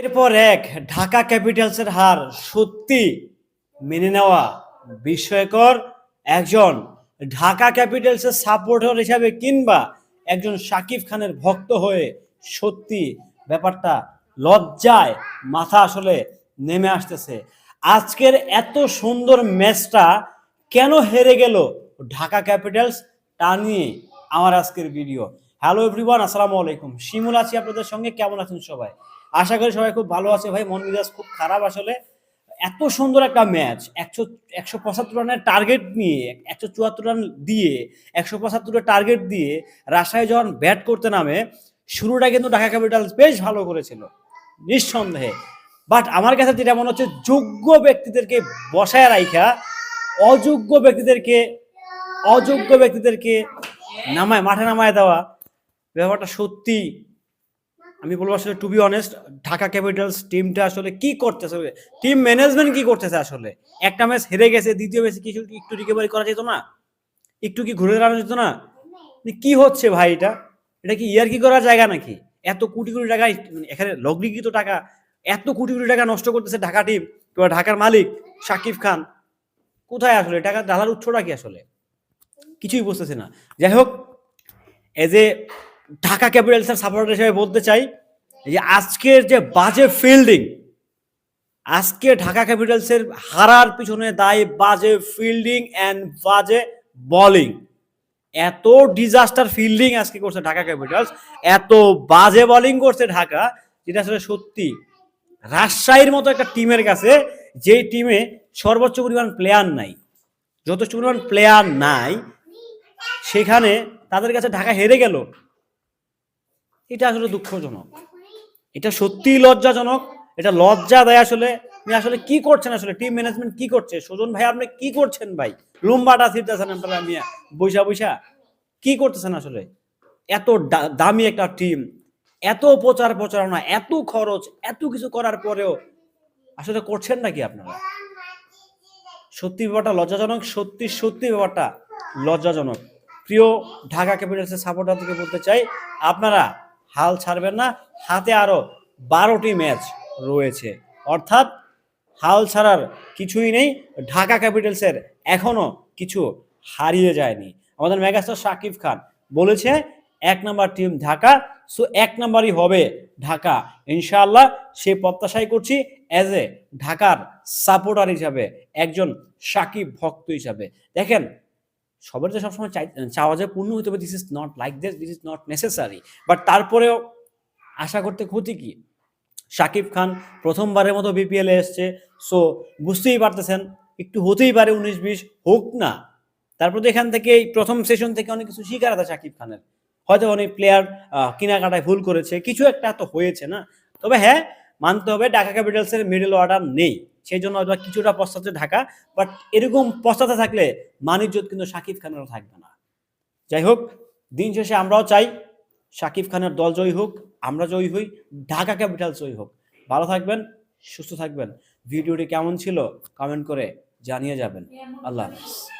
এরপর এক, ঢাকা ক্যাপিটালসের হার সত্যি মেনে নেওয়া বিস্ময়কর। একজন ঢাকা ক্যাপিটালসের সাপোর্টার হিসাবে কিংবা একজন সাকিব খানের ভক্ত হয়ে সত্যি ব্যাপারটা লজ্জায় মাথা আসলে নেমে আসতেছে। আজকের এত সুন্দর ম্যাচটা কেন হেরে গেল ঢাকা ক্যাপিটালস, তা নিয়ে আমার আজকের ভিডিও। হ্যালো এভরিওয়ান, আসসালামু আলাইকুম। শিমুল আছি আপনাদের সঙ্গে, কেমন আছেন সবাই? আশা করি সবাই খুব ভালো আছে। ভাই, মন মেজাজ খুব খারাপ আসলে। এত সুন্দর একটা ম্যাচ, একশো একশো পঁচাত্তর রানের টার্গেট নিয়ে, একশো চুয়াত্তর রান দিয়ে, একশো পঁচাত্তরের টার্গেট দিয়ে রাজশাহী যখন ব্যাট করতে নামে, শুরুটা কিন্তু ঢাকা ক্যাপিটালস বেশ ভালো করেছিল, নিঃসন্দেহে। বাট আমার কাছে যেটা মনে হচ্ছে, যোগ্য ব্যক্তিদেরকে বসায় রাইখা, অযোগ্য ব্যক্তিদেরকে অযোগ্য ব্যক্তিদেরকে নামায়, মাঠে নামায় দেওয়া, ব্যাপারটা সত্যি আমি বলব আসলে to be honest Dhaka Capitals টিমটা আসলে কি করতেছে? টিম ম্যানেজমেন্ট কি করতেছে আসলে? একটা ম্যাচ হেরে গেছে, দ্বিতীয় ম্যাচে কিছু একটু রিকভারি করা যেত না? একটু কি ঘুরে দাঁড়ানো যেত না? মানে কি হচ্ছে ভাই এটা? এটা কি ইয়ার কি করার জায়গা নাকি? এত কোটি কোটি টাকা মানে এখানে লগ্নিকৃত টাকা, এত কোটি কোটি টাকা নষ্ট করতেছে ঢাকা টিম কিংবা ঢাকার মালিক শাকিব খান। কোথায় আসলে? টাকা ডালার উৎসটা কি আসলে? কিছুই বুঝতেছি না। যাই হোক এজ এ ঢাকা ক্যাপিটালসের সাপোর্টার হিসেবে বলতে চাই যে আজকের যে বাজে ফিল্ডিং আজকে ঢাকা ক্যাপিটালসের হারার পিছনে দায়ী বাজে ফিল্ডিং অ্যান্ড বাজে বোলিং এত ডিজাস্টার ফিল্ডিং আজকে করছে ঢাকা ক্যাপিটালস এত বাজে বোলিং করছে ঢাকা, যেটা আসলে সত্যি। রাজশাহীর মতো একটা টিমের কাছে যেই টিমে সর্বোচ্চ পরিমাণ প্লেয়ার নাই, যথেষ্ট পরিমাণ প্লেয়ার নাই, সেখানে তাদের কাছে ঢাকা হেরে গেল। এটা আসলে দুঃখজনক। এটা সত্যিই লজ্জাজনক, এটা লজ্জা দেয় আসলে। আপনি আসলে কি করছেন আসলে? টিম ম্যানেজমেন্ট কি করছে? সুজন ভাই, আপনি কি করছেন ভাই? লুম্বাটা ছিটতেছেন আপনারা মিয়া। বৈশা বৈশা, কি করতেছেন আসলে? এত দামি একটা টিম এত প্রচার প্রচারণা, এত খরচ, এত কিছু করার পরেও আসলে করছেন নাকি আপনারা? সত্যি ব্যাপারটা লজ্জাজনক, সত্যি সত্যি ব্যাপারটা লজ্জাজনক। প্রিয় ঢাকা ক্যাপিটালসের সাপোর্টার থেকে বলতে চাই, আপনারা হাল ছাড়বেন না। হাতে আরও বারোটি ম্যাচ রয়েছে। অর্থাৎ হাল ছাড়ার কিছুই নেই। ঢাকা ক্যাপিটালসের এখনও কিছু হারিয়ে যায়নি। আমাদের মেগাস্টার শাকিব খান বলেছে, এক নাম্বার টিম ঢাকা, সো এক নাম্বারই হবে ঢাকা। ইনশাআল্লাহ সে প্রত্যাশাই করছি অ্যাজ এ ঢাকার সাপোর্টার হিসাবে, একজন সাকিব ভক্ত হিসাবে। দেখেন সবার যে সবসময় চাই চাওয়া যায় পূর্ণ হতে হবে this is not like this this is not necessary but তারপরেও আশা করতে ক্ষতি কি? শাকিব খান প্রথমবারের মতো বিপিএল এসছে সো বুঝতেই পারতেছেন, একটু হতেই পারে উনিশ বিশ হোক না। তারপর তো এখান থেকে এই প্রথম সেশন থেকে অনেক কিছু শিকার আছে শাকিব খানের। হয়তো অনেক প্লেয়ার কেনাকাটায় ভুল করেছে, কিছু একটা তো হয়েছে না। তবে হ্যাঁ মানতে হবে, ঢাকা ক্যাপিটালসের মিডল অর্ডার নেই। সেই জন্য হয়তো কিছুটা পশ্চাতে ঢাকা বাট এরকম পশ্চাতে থাকলে মানিজ্যত কিন্তু শাকিব খানেরও থাকবে না। যাই হোক, দিন শেষে আমরাও চাই শাকিব খানের দল জয়ী হোক, আমরা জয়ী হই, ঢাকা ক্যাপিটাল জয়ী হোক। ভালো থাকবেন, সুস্থ থাকবেন। ভিডিওটি কেমন ছিল কমেন্ট করে জানিয়ে যাবেন। আল্লাহ হাফিজ।